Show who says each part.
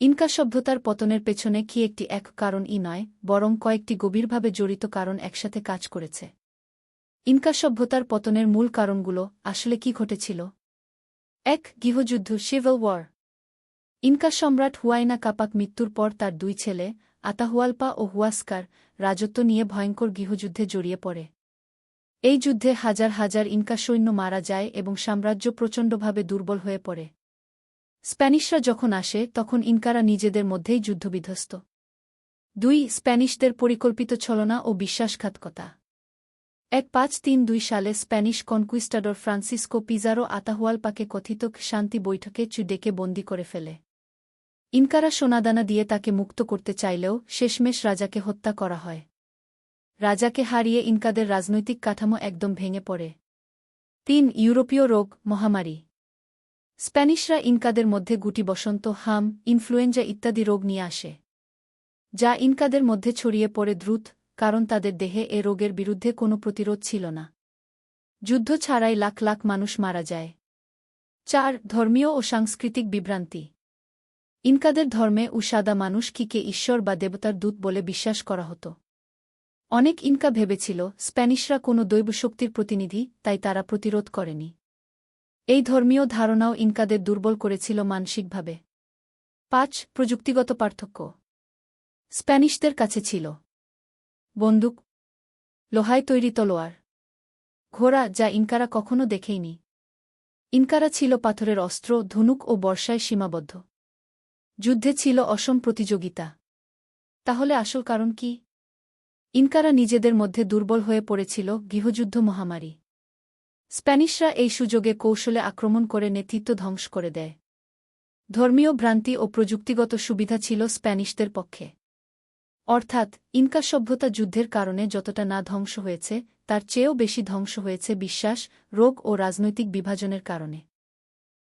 Speaker 1: Inca সভ্যতার পতনের পেছনে কি একটি এক কারণ ই নয়, বরং কয়েকটি গভীরভাবে জড়িত কারণ একসাথে কাজ করেছে। ইনকা সভ্যতার পতনের মূল কারণগুলো আসলে কি ঘটেছিল? এক, গৃহযুদ্ধ সিভিল ওয়ার ইনকা সম্রাট হুয়াইনা কাপাক মৃত্যুর পর তার দুই ছেলে, আতাহুয়ালপা ও হুয়াস্কার, রাজত্ব নিয়ে ভয়ঙ্কর গৃহযুদ্ধে জড়িয়ে পড়ে। এই যুদ্ধে হাজার হাজার ইনকা সৈন্য মারা যায় এবং সাম্রাজ্য প্রচণ্ডভাবে দুর্বল হয়ে পড়ে। স্প্যানিশরা যখন আসে, তখন ইনকারা নিজেদের মধ্যেই যুদ্ধবিধ্বস্ত। দুই, স্প্যানিশদের পরিকল্পিত ছলনা ও বিশ্বাসঘাতকতা। এক পাঁচ তিন দুই সালে স্প্যানিশ কনকুইস্টাডর ফ্রান্সিসকো পিজারো আতাহুয়ালপাকে কথিত শান্তি বৈঠকে চু ডেকে বন্দি করে ফেলে। ইনকারা সোনাদানা দিয়ে তাকে মুক্ত করতে চাইলেও শেষমেশ রাজাকে হত্যা করা হয়। রাজাকে হারিয়ে ইনকাদের রাজনৈতিক কাঠামো একদম ভেঙে পড়ে। তিন, ইউরোপীয় রোগ, মহামারী। স্প্যানিশরা ইনকাদের মধ্যে গুটি বসন্ত, হাম, ইনফ্লুয়েঞ্জা ইত্যাদি রোগ নিয়ে আসে, যা ইনকাদের মধ্যে ছড়িয়ে পড়ে দ্রুত, কারণ তাদের দেহে এ রোগের বিরুদ্ধে কোনো প্রতিরোধ ছিল না। যুদ্ধ ছাড়াই লাখ লাখ মানুষ মারা যায়। চার, ধর্মীয় ও সাংস্কৃতিক বিভ্রান্তি। ইনকাদের ধর্মে উসাদা মানুষ কিকে ঈশ্বর বা দেবতার দূত বলে বিশ্বাস করা হতো। অনেক ইনকা ভেবেছিল, স্প্যানিশরা কোনো দৈবশক্তির প্রতিনিধি, তাই তারা প্রতিরোধ করেনি। এই ধর্মীয় ধারণাও ইনকাদের দুর্বল করেছিল মানসিকভাবে। পাঁচ, প্রযুক্তিগত পার্থক্য। স্প্যানিশদের কাছে ছিল। বন্দুক। লোহায় তৈরি তলোয়ার। ঘোড়া যা ইনকারা কখনো দেখেইনি। ইনকারা ছিল পাথরের অস্ত্র, ধনুক ও বর্ষায় সীমাবদ্ধ। যুদ্ধে ছিল অসম প্রতিযোগিতা। তাহলে আসল কারণ কি? ইনকারা নিজেদের মধ্যে দুর্বল হয়ে পড়েছিল গৃহযুদ্ধ মহামারী। স্প্যানিশরা এই সুযোগে কৌশলে আক্রমণ করে নেতৃত্ব ধ্বংস করে দেয়। ধর্মীয় ভ্রান্তি ও প্রযুক্তিগত সুবিধা ছিল স্প্যানিশদের পক্ষে। অর্থাৎ, ইনকা সভ্যতা যুদ্ধের কারণে যতটা না ধ্বংস হয়েছে, তার চেয়েও বেশি ধ্বংস হয়েছে বিশ্বাস, রোগ ও রাজনৈতিক বিভাজনের কারণে।